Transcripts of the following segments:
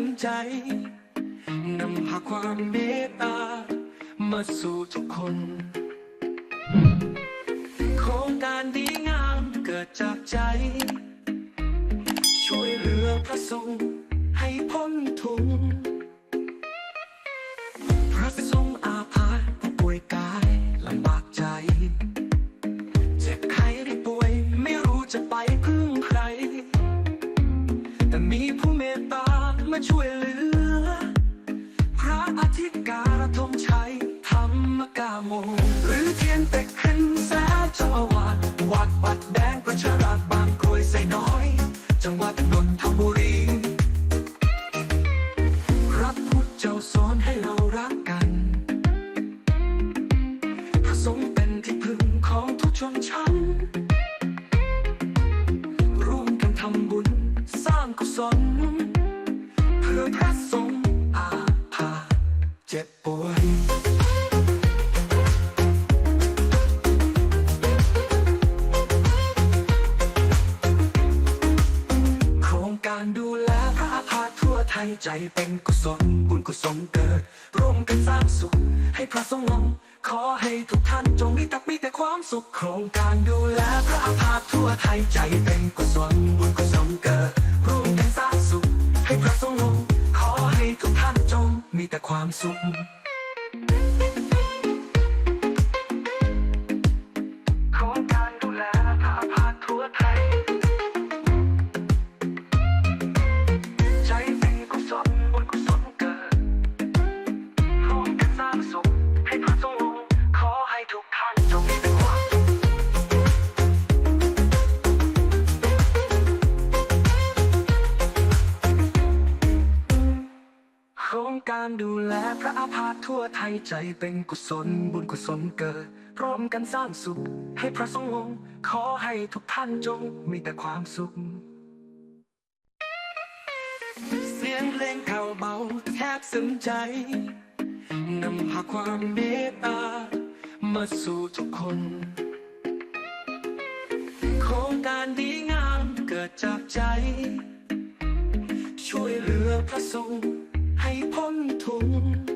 นใจนำพาความเมตตา มาสู่ทุกคนโครงการดีงามเกิดจากใจ ช่วยเหลือพระสงฆ์ให้พ้นทุกข์ามาช่วยเหลือ พระอธิการธงชัยธรรมกาโม หรือเทียนแต่ขึ้นแสเจ้าอาวาสวัดบัดแดงประชาราชบางกรวยไซน้อย จังหวัดนนทบุรีพระพุทธเจ้าสอนให้เรารักกันพระสงฆ์เป็นที่พึ่งของทุกชนชั้นร่วมกันทำบุญสร้างกุศล คือพระสงฆ์อาภาเจ็บปวยโครงการดูแลพระอาพาธทั่วไทยใจเป็นกุศลบุญกุศลเกิด ร่วมกันสร้างสุข ให้พระสงฆ์ลงขอให้ทุกท่านจงมีแต่มีแต่ความสุขโครงการดูแลพระอาพาธทั่วไทยใจเป็นกุศลบุญกุศลเกิด ความสุข การดูแลพระอาพาธทั่วไทยใจเป็นกุศลบุญกุศลเกิดพร้อมกันสร้างสุข ให้พระสงฆ์ลงขอให้ทุกท่านจงมีแต่ความสุข เสียงเพลงเก่าเบาแทบซึ้งใจนำพาความเมตตามาสู่ทุกคน โครงการดีงามเกิดจากใจ ช่วยเหลือพระสงฆ์ ให้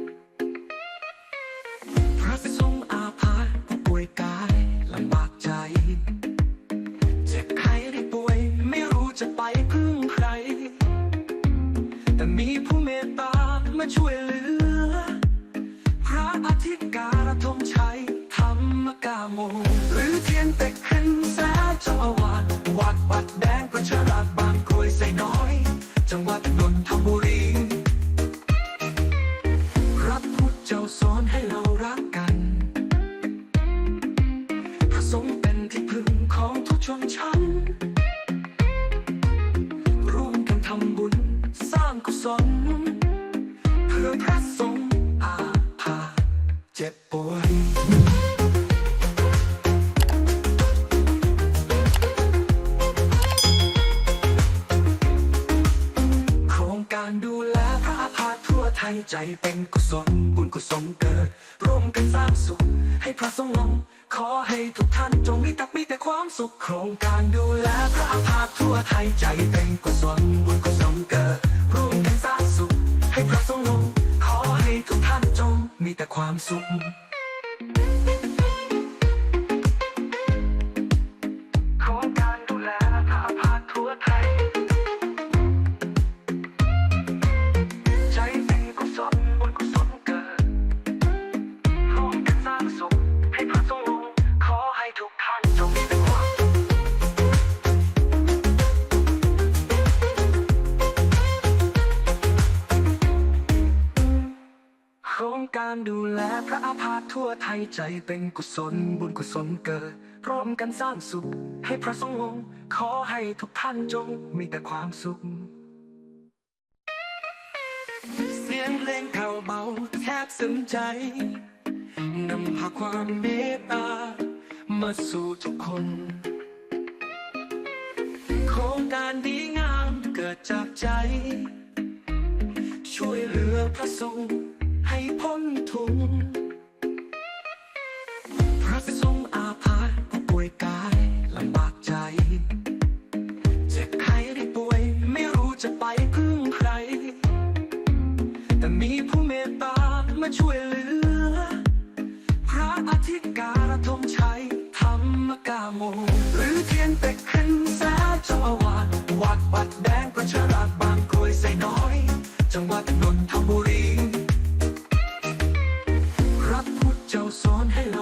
ใจเป็นกุศลบุญกุศลเกิด ร่วมกันสร้างสุข ให้พระสงฆ์ลง ขอให้ทุกท่านจงมีแต่มีแต่ความสุขโครงการดูแลพระอาพาทั่วไทยใจเป็นกุศลบุญกุศลเกิด ร่วมกันสร้างสุข ให้พระสงฆ์ลง ขอให้ทุกท่านจงมีแต่ความสุข ทั่วไทยใจเป็นกุศลบุญกุศลเกิดร้อมกันสร้างสุข ให้พระสงฆ์ลงขอให้ทุกท่านจงมีแต่ความสุข เสียงเพลงเก่าเบาแทบซึ้งใจนำพาความเมตตามาสู่ทุกคน โครงการดีงามเกิดจากใจ ช่วยเหลือพระสงฆ์ให้พ้นทุกข์ ช่วยเหลือ พระอธิการธงชัยธรรมกาโม หรือเทียนเป็กขึ้นแสเจ้าอาวาสวัดวัดแดงประชาราชบางกรวยไซน้อย จังหวัดนนทบุรี พระพุทธเจ้าสอนให้เรา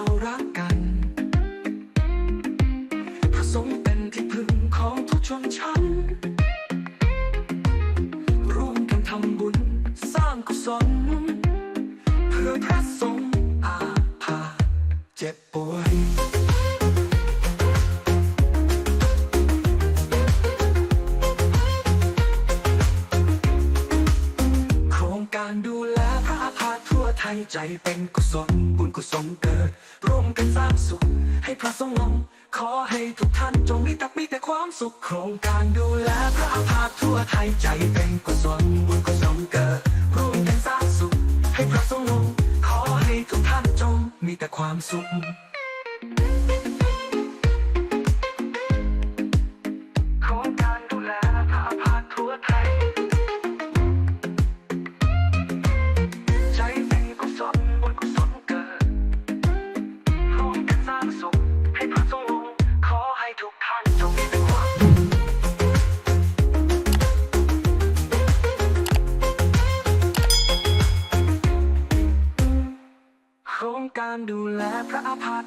ศลบุญกุศลเกิด ร่วมกันสร้างสุข ให้พระสงฆ์ลงขอให้ทุกท่านจงมีแต่มีแต่ความสุขโครงการดูแลพระอาพาธทั่วไทยใจเป็นกุศลบุญกุศลเกิด ร่วมกันสร้างสุข ให้พระสงฆ์ลงขอให้ทุกท่านจงมีแต่ความสุข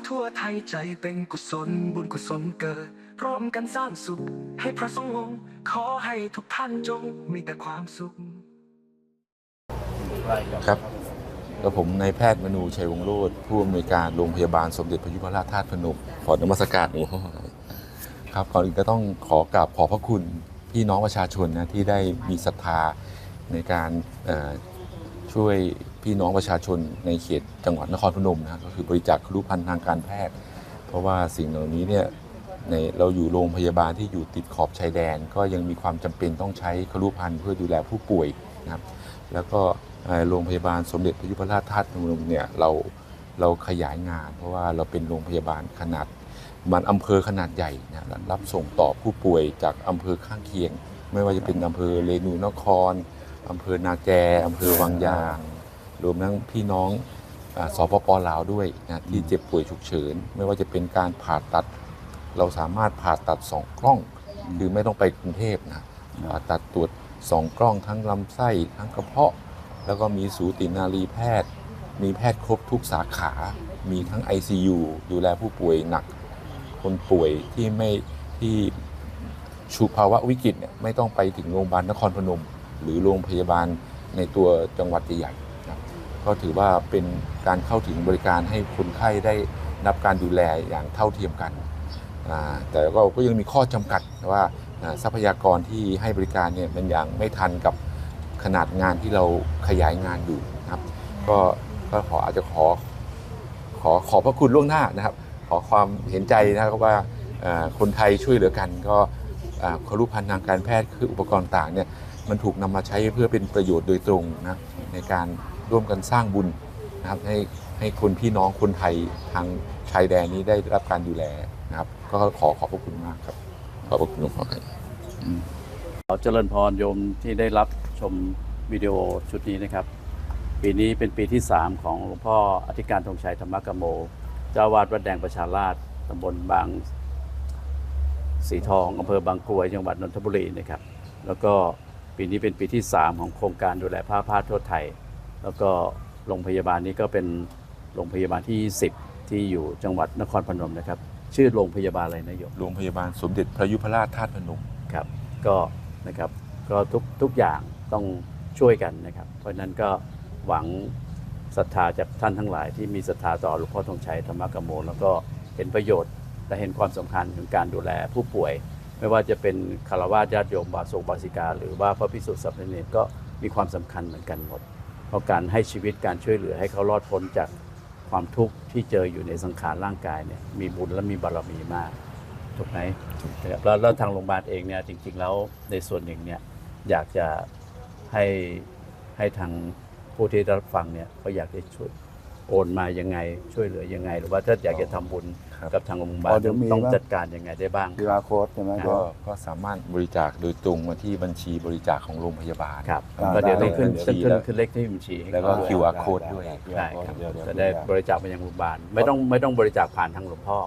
ทั่วไทยใจเป็นกุศลบุญกุศลเกิด ร่วมกันสร้างสุข ให้พระสงฆ์ลงขอให้ทุกท่านจงมีแต่ความสุข ครับ แล้วผมนายแพทย์มนูชัยวงศ์โรธผู้อำนวยการโรงพยาบาลสมเด็จพระยุพราชธาตุพนมขอนมัสการหลวงพ่อครับก่อนอื่นก็ต้องขอกราบขอบพระคุณพี่น้องประชาชนนะที่ได้มีศรัทธาในการช่วย พี่น้องประชาชนในเขตจังหวัดนครพนมนะก็คือบริจาคครุภัณฑ์ทางการแพทย์ เพราะว่าสิ่งเหล่านี้เนี่ยในเราอยู่โรงพยาบาลที่อยู่ติดขอบชายแดน ก็ยังมีความจำเป็นต้องใช้ครุภัณฑ์เพื่อดูแลผู้ป่วยนะครับแล้วก็โรงพยาบาลสมเด็จพระยุพราชธาตุพนมเนี่ยเราเราขยายงาน เพราะว่าเราเป็นโรงพยาบาลขนาดมันอำเภอขนาดใหญ่นะรับส่งต่อผู้ป่วยจากอำเภอข้างเคียง ไม่ว่าจะเป็นอำเภอเรนูนครอำเภอนาแกอำเภอวังยาง รวมทั้งพี่น้องอาสปปลาวด้วยนะที่เจ็บป่วยฉุกเฉิน ไม่ว่าจะเป็นการผ่าตัด เราสามารถผ่าตัดสองกล้อง คือไม่ต้องไปกรุงเทพนะผ่าตัดตรวจสองกล้องทั้งลำไส้ทั้งกระเพาะ แล้วก็มีสูตินารีแพทย์ มีแพทย์ครบทุกสาขา มีทั้ง ICU ดูแลผู้ป่วยหนัก คนป่วยที่ไม่ที่ฉุกภาวะวิกฤตเนี่ยไม่ต้องไปถึงโรงพยาบาลนครพนม หรือโรงพยาบาลในตัวจังหวัดใหญ่ๆนะ ก็ถือว่าเป็นการเข้าถึงบริการให้คนไข้ได้รับการดูแลอย่างเท่าเทียมกัน แต่ก็ก็ยังมีข้อจำกัดว่าทรัพยากรที่ให้บริการเนี่ยมันยังไม่ทันกับขนาดงานที่เราขยายงานอยู่นะครับ ก็ก็ขออาจจะขอขอขอบพระคุณล่วงหน้านะครับ ขอความเห็นใจนะครับว่าคนไทยช่วยเหลือกัน ก็ครุพันธ์ทางการแพทย์คืออุปกรณ์ต่างเนี่ยมันถูกนำมาใช้เพื่อเป็นประโยชน์โดยตรงนะในการ ร่วมกันสร้างบุญนะครับให้ให้คนพี่น้องคนไทยทางชายแดนนี้ได้รับการดูแลนะครับ ก็ขอขอบพระคุณมากครับ ขอบพระคุณหลวงพ่อครับขอเจริญพรโยมที่ได้รับชมวิดีโอชุดนี้นะครับ ปีนี้เป็นปีที่ 3 ของหลวงพ่ออธิการธงชัยธรรมกโม เจ้าวาดวัดแดงประชาราชตำบลบางสีทองอำเภอบางกรวยจังหวัดนนทบุรีนะครับ แล้วก็ปีนี้เป็นปีที่ 3 ของโครงการดูแลผ้าพาทั่วไทย แล้วก็โรงพยาบาลนี้ก็เป็นโรงพยาบาลที่ 10 ที่อยู่จังหวัดนครพนมนะครับ ชื่อโรงพยาบาลอะไรนะโยมโรงพยาบาลสมเด็จพระยุพราชธาตุพนมครับก็นะครับก็ทุกทุกอย่างต้องช่วยกันนะครับ เพราะฉะนั้นก็หวังศรัทธาจากท่านทั้งหลายที่มีศรัทธาต่อหลวงพ่อธงชัยธรรมกโม แล้วก็เห็นประโยชน์และเห็นความสำคัญของการดูแลผู้ป่วย ไม่ว่าจะเป็นคารวะญาติโยมบาสกบาสิกา หรือว่าพระพิสุทธิ์สัพเพเนตก็มีความสำคัญเหมือนกันหมดเพ ราะการให้ชีวิตการช่วยเหลือให้เขารอดพ้นจากความทุกข์ที่เจออยู่ในสังขารร่างกายเนี่ยมีบุญและมีบารมีมากถูกไหมนะครับแล้วแล้วทางโรงพยาบาลเองเนี่ยจริง ๆ แล้วในส่วนหนึ่งเนี่ยอยากจะให้ให้ทางผู้ที่รับฟังเนี่ยเขาอยากจะช่วย โอนมายังไงช่วยเหลือยังไง หรือว่าถ้าอยากจะทำบุญครับกับทางโรงพยาบาอ๋ลอเดี๋ยวมี ต้องมั้ยจัดการยังไงได้บ้างกีฬาโค้ดใช่ไหมก็ก็สามารถบริจาคโดยตรงมาที่บัญชีบริจาคของโรงพยาบาล ครับอ่าก็เดี๋ยวได้ ต้องขึ้นได้ขึ้นได้ขึ้นขึ้นเลขที่บัญชีให้แล้วก็ เขาด้วย QR code ด้วยใช่ครับเดี๋ยวเดี๋ยวจะได้บริจาคไปยังโรงพยาบาลไม่ต้องไม่ต้องบริจาคผ่านทางหลวงพ่อ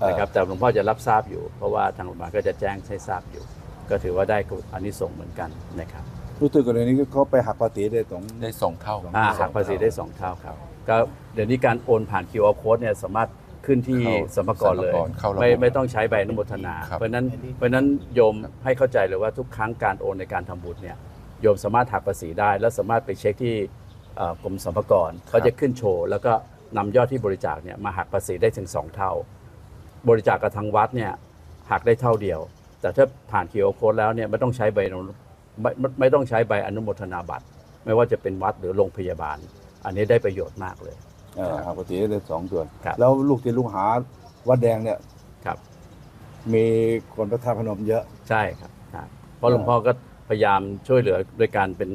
เออนะครับแต่หลวงพ่อจะรับทราบอยู่ เพราะว่าทางโรงพยาบาลก็จะแจ้งให้ทราบอยู่ ก็ถือว่าได้อันนี้ส่งส์เหมือนกันนะครับรู้สึกกรณีนี้เขาไปหักภาษีได้ตรง ได้สองเท่าอ่าหักภาษีได้สองเท่าครับ ก็เดี๋ยวนี้การโอนผ่าน QR code เนี่ยสามารถขึ้นที่เข้าสมภากรเลย สรรพากรเข้าระบบไม่ไม่ต้องใช้ใบอนุโมทนา ครับ เพราะฉะนั้นเพราะฉะนั้นโยมให้เข้าใจเลยว่าทุกครั้งการโอนในการทำบุญเนี่ยโยมสามารถหักภาษีได้ และสามารถไปเช็คที่เอ่อกรมสรรพากรเขาจะขึ้นโชว์ แล้วก็นำยอดที่บริจาคเนี่ยมาหักภาษีได้ถึง 2 เท่า บริจาคกับทางวัดเนี่ยหักได้เท่าเดียว แต่ถ้าผ่าน QR code แล้วเนี่ยไม่ต้องใช้ใบอนุไม่ไม่ไม่ต้องใช้ใบอนุโมทนาบัตร ไม่ว่าจะเป็นวัดหรือโรงพยาบาล อันนี้ได้ประโยชน์มากเลย เออหักภาษีได้สองส่วน ครับ แล้วลูกศิษย์ลูกหาวัดแดงเนี่ย ครับ มีคนพระธาตุพนมเยอะ ใช่ครับครับเพราะหลวงพ่อก็พยายามช่วยเหลือโดยการเป็น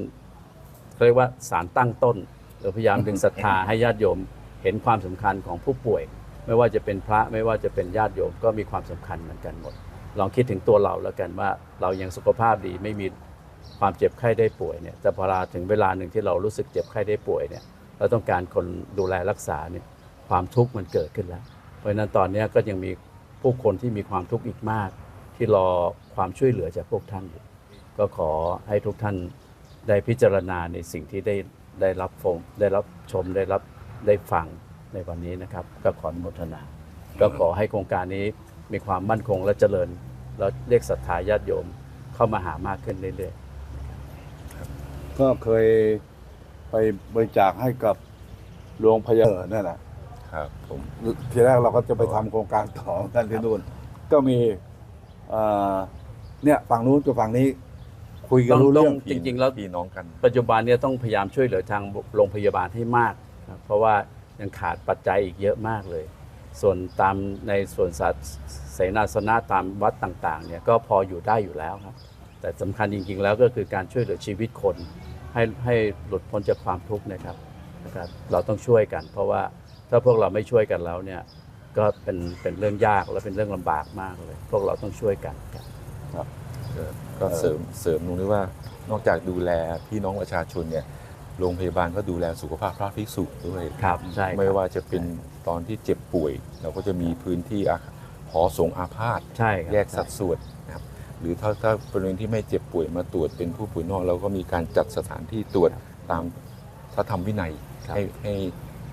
เขาเรียกว่าสารตั้งต้นหรือพยายามดึงศรัทธาให้ญาติโยมเห็นความสำคัญของผู้ป่วย ไม่ว่าจะเป็นพระไม่ว่าจะเป็นญาติโยมก็มีความสำคัญเหมือนกันหมด ลองคิดถึงตัวเราแล้วกันว่าเรายังสุขภาพดีไม่มี ความเจ็บไข้ได้ป่วยเนี่ยแต่พอลาถึงเวลาหนึ่งที่เรารู้สึกเจ็บไข้ได้ป่วยเนี่ยเราต้องการคนดูแลรักษาเนี่ยความทุกข์มันเกิดขึ้นแล้ว เพราะฉะนั้นตอนนี้ก็ยังมีผู้คนที่มีความทุกข์อีกมาก ที่รอความช่วยเหลือจากพวกท่านอยู่ก็ขอให้ทุกท่านได้พิจารณาในสิ่งที่ได้ได้รับชมได้รับชมได้รับได้ฟังในวันนี้นะครับ ก็ขออนุโมทนา ก็ขอให้โครงการนี้มีความมั่นคงและเจริญ แล้วเรียกศรัทธาญาติโยมเข้ามาหามากขึ้นเรื่อย ก็เคยไปบริจาคให้กับโรงพยาบาลนั่นแหละครับผมทีแรกเราก็จะไปทำโครงการต่อกันที่นู่นก็มีเอ่อเนี่ยฝั่งนู้นกับฝั่งนี้ คุยๆกันรู้เรื่องจริง ๆ แล้วพี่น้องกัน ปัจจุบันเนี่ยต้องพยายามช่วยเหลือทางโรงพยาบาลให้มากครับเพราะว่ายังขาดปัจจัยอีกเยอะมากเลย ส่วนตามในส่วนสาเสนาสนะตามวัดต่างๆเนี่ยก็พออยู่ได้อยู่แล้วครับ แต่สำคัญจริงๆแล้วก็คือการช่วยเหลือชีวิตคนให้ให้หลุดพ้นจากความทุกข์นะครับนะครับ เราต้องช่วยกัน เพราะว่าถ้าพวกเราไม่ช่วยกันแล้วเนี่ยก็เป็นเป็นเรื่องยากและเป็นเรื่องลำบากมากเลย พวกเราต้องช่วยกันครับก็เสริมเสริมตรงนี้ว่านอกจากดูแลพี่น้องประชาชนเนี่ยโรงพยาบาลก็ดูแลสุขภาพพระภิกษุด้วยครับใช่ครับไม่ว่าจะเป็นตอนที่เจ็บป่วย เราก็จะมีพื้นที่อาหอสงฆ์อาพาธใช่ครับแยกสัดส่วนนะครับ หรือถ้าถ้าบริเวณที่ไม่เจ็บป่วยมาตรวจเป็นผู้ป่วยนอกเราก็มีการจัดสถานที่ตรวจตามพระธรรมวินัยครับให้ให้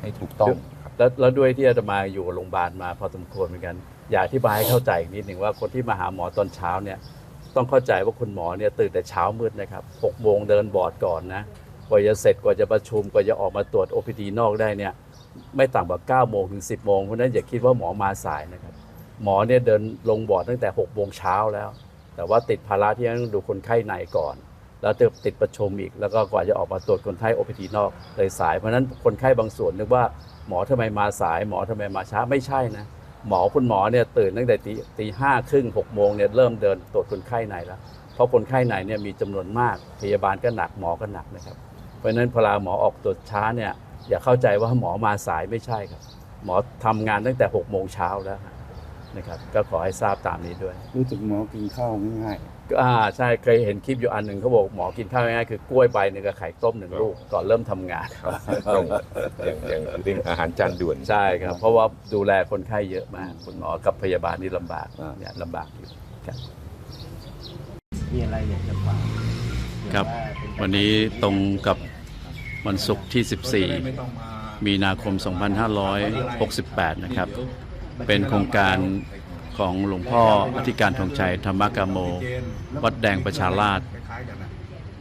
ให้ถูกต้องครับแล้วแล้วด้วยที่อาตมาอยู่กับโรงพยาบาลมาพอสมควรเหมือนกัน อยากอธิบายให้เข้าใจอีกนิดหนึ่งว่าคนที่มาหาหมอตอนเช้าเนี่ยต้องเข้าใจว่าคุณหมอเนี่ยตื่นแต่เช้ามืดนะครับหกโมงเดินบอร์ดก่อนนะกว่าจะเสร็จกว่าจะประชุมกว่าจะออกมาตรวจ OPD นอกได้เนี่ยไม่ต่ำกว่า9โมงถึง 10โมงเพราะฉะนั้นอย่าคิดว่าหมอมาสายนะครับหมอเนี่ยเดินลงบอร์ดตั้งแต่6โมงเช้าแล้ว แต่ว่าติดภาระที่ต้องดูคนไข้ในก่อน แล้วติดประชุมอีก แล้วก็กว่าจะออกมาตรวจคนไข้ OPD นอกเลยสาย เพราะฉะนั้นคนไข้บางส่วนนึกว่าหมอทำไมมาสาย หมอทำไมมาช้าไม่ใช่นะหมอคุณหมอเนี่ยตื่นตั้งแต่ตีตีห้าครึ่งหกโมงเนี่ยเริ่มเดินตรวจคนไข้ในแล้ว เพราะคนไข้ในเนี่ยมีจำนวนมาก พยาบาลก็หนักหมอก็หนักนะครับ เพราะฉะนั้นพลาหมอออกตรวจช้าเนี่ยอย่าเข้าใจว่าหมอมาสายไม่ใช่ครับ หมอทำงานตั้งแต่6กโมงเช้าแล้ว นะครับก็ขอให้ทราบตามนี้ด้วย รู้สึกหมอกินข้าวง่ายก็อ่าใช่เคยเห็นคลิปอยู่อันหนึ่งเขาบอกหมอกินข้าวง่ายๆคือกล้วยใบหนึ่งกับไข่ต้มหนึ่งลูกก่อนเริ่มทำงานต้องอย่างอย่างเรื่องอาหารจานด่วน ใช่ครับ เพราะว่าดูแลคนไข้เยอะมาก คุณหมอกับพยาบาลนี่ลำบากเนี่ยลำบากอยู่ครับมีอะไรอยากจะฝากครับ วันนี้ตรงกับวันศุกร์ที่ 14 มีนาคม 2568 นะครับ เป็นโครงการของหลวงพ่ออธิการธงชัยธรรมกามโม วัดแดงประชาราช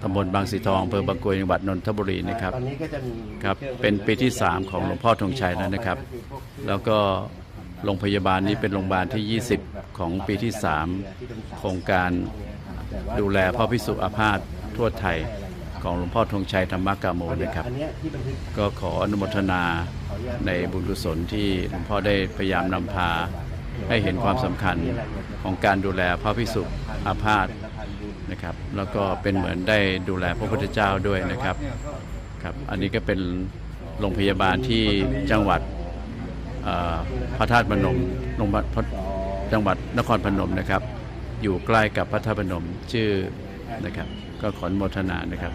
ตำบลบางสีทองอำเภอบางกรวยจังหวัดนนทบุรีนะครับตอนนี้ก็จะมีครับเป็นปีที่ 3 ของหลวงพ่อธงชัยแล้วนะครับ แล้วก็โรงพยาบาลนี้เป็นโรงพยาบาลที่ 20 ของปีที่ 3 โครงการดูแลพ่อพิสุอาพาธทั่วไทย ของหลวงพ่อธงชัยธรรมกามโมนะครับ ก็ขออนุโมทนาในบุญกุศลที่หลวงพ่อได้พยายามนำพา ให้เห็นความสำคัญของการดูแลพระพิสุอาพาธนะครับ แล้วก็เป็นเหมือนได้ดูแลพระพุทธเจ้าด้วยนะครับครับ อันนี้ก็เป็นโรงพยาบาลที่จังหวัดพระธาตุพนมโรงพยาบาลจังหวัดนครพนมนะครับ อยู่ใกล้กับพระธาตุพนมชื่อนะครับ ก็ขออนุโมทนานะครับ